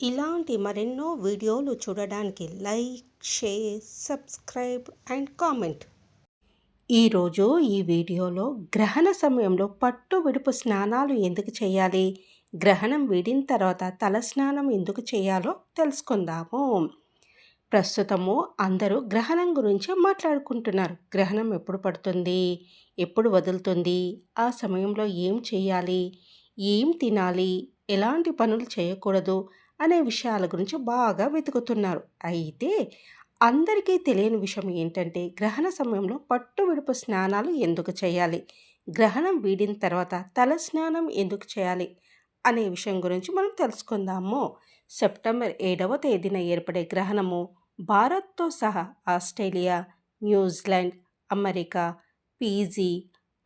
ఇలాంటి మరెన్నో వీడియోలు చూడడానికి like share subscribe and comment. ఈరోజు ఈ వీడియోలో గ్రహణ సమయంలో పట్టు విడుపు స్నానాలు ఎందుకు చేయాలి? గ్రహణం వీడిన తర్వాత తల స్నానం ఎందుకు చేయాలో తెలుసుకుందాము. ప్రస్తుతము అందరూ గ్రహణం గురించి మాట్లాడుకుంటున్నారు. గ్రహణం ఎప్పుడు పడుతుంది? ఎప్పుడు వదులుతుంది? ఆ సమయంలో ఏం చేయాలి? ఏం తినాలి? ఎలాంటి పనులు చేయకూడదు? అనే విషయాల గురించి బాగా వెతుకుతున్నారు. అయితే అందరికీ తెలియని విషయం ఏంటంటే గ్రహణ సమయంలో పట్టు విడుపు స్నానాలు ఎందుకు చేయాలి? గ్రహణం వీడిన తర్వాత తల స్నానం ఎందుకు చేయాలి? అనే విషయం గురించి మనం తెలుసుకుందాము. సెప్టెంబర్ ఏడవ తేదీన ఏర్పడే గ్రహణము భారత్తో సహా Australia New Zealand America Fiji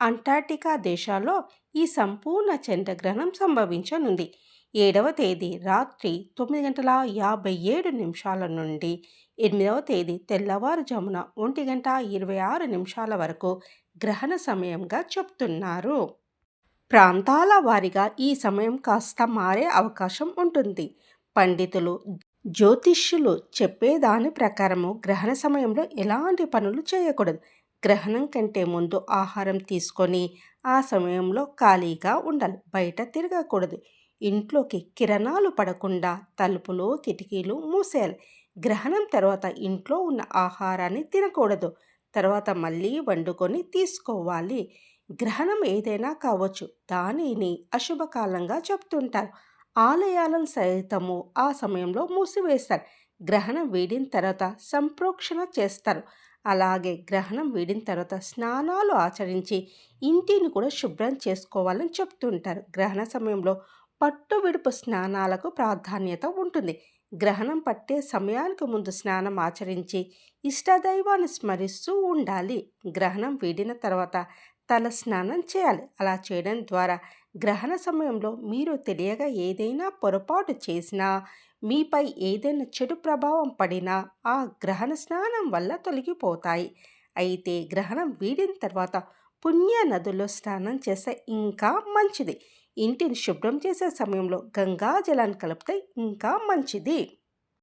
Antarctica దేశాల్లో ఈ సంపూర్ణ చంద్రగ్రహణం సంభవించనుంది. ఏడవ తేదీ రాత్రి తొమ్మిది గంటల యాభై ఏడు నిమిషాల నుండి ఎనిమిదవ తేదీ తెల్లవారుజామున ఒంటి గంట ఇరవై ఆరు నిమిషాల వరకు గ్రహణ సమయంగా చెప్తున్నారు. ప్రాంతాల వారీగా ఈ సమయం కాస్త మారే అవకాశం ఉంటుంది. పండితులు జ్యోతిష్యులు చెప్పేదాని ప్రకారము గ్రహణ సమయంలో ఎలాంటి పనులు చేయకూడదు. గ్రహణం కంటే ముందు ఆహారం తీసుకొని ఆ సమయంలో ఖాళీగా ఉండాలి. బయట తిరగకూడదు. ఇంట్లోకి కిరణాలు పడకుండా తలుపులు కిటికీలు మూసేయాలి. గ్రహణం తర్వాత ఇంట్లో ఉన్న ఆహారాన్ని తినకూడదు. తర్వాత మళ్ళీ వండుకొని తీసుకోవాలి. గ్రహణం ఏదైనా కావచ్చు. దానిని అశుభకాలంగా చెప్తుంటారు. ఆలయాలను సైతము ఆ సమయంలో మూసివేస్తారు. గ్రహణం వీడిన తర్వాత సంప్రోక్షణ చేస్తారు. అలాగే గ్రహణం వీడిన తర్వాత స్నానాలు ఆచరించి ఇంటిని కూడా శుభ్రం చేసుకోవాలని చెప్తుంటారు. గ్రహణ సమయంలో పట్టు విడుపు స్నానాలకు ప్రాధాన్యత ఉంటుంది. గ్రహణం పట్టే సమయానికి ముందు స్నానం ఆచరించి ఇష్టదైవాన్ని స్మరిస్తూ ఉండాలి. గ్రహణం వీడిన తర్వాత తల స్నానం చేయాలి. అలా చేయడం ద్వారా గ్రహణ సమయంలో మీరు తెలియగా ఏదైనా పొరపాటు చేసినా మీపై ఏదైనా చెడు ప్రభావం పడినా ఆ గ్రహణ స్నానం వల్ల తొలగిపోతాయి. అయితే గ్రహణం వీడిన తర్వాత పుణ్య నదుల్లో స్నానం చేస్తే ఇంకా మంచిది. ఇంటిని శుభ్రం చేసే సమయంలో గంగా జలాన్ని కలిపితే ఇంకా మంచిది.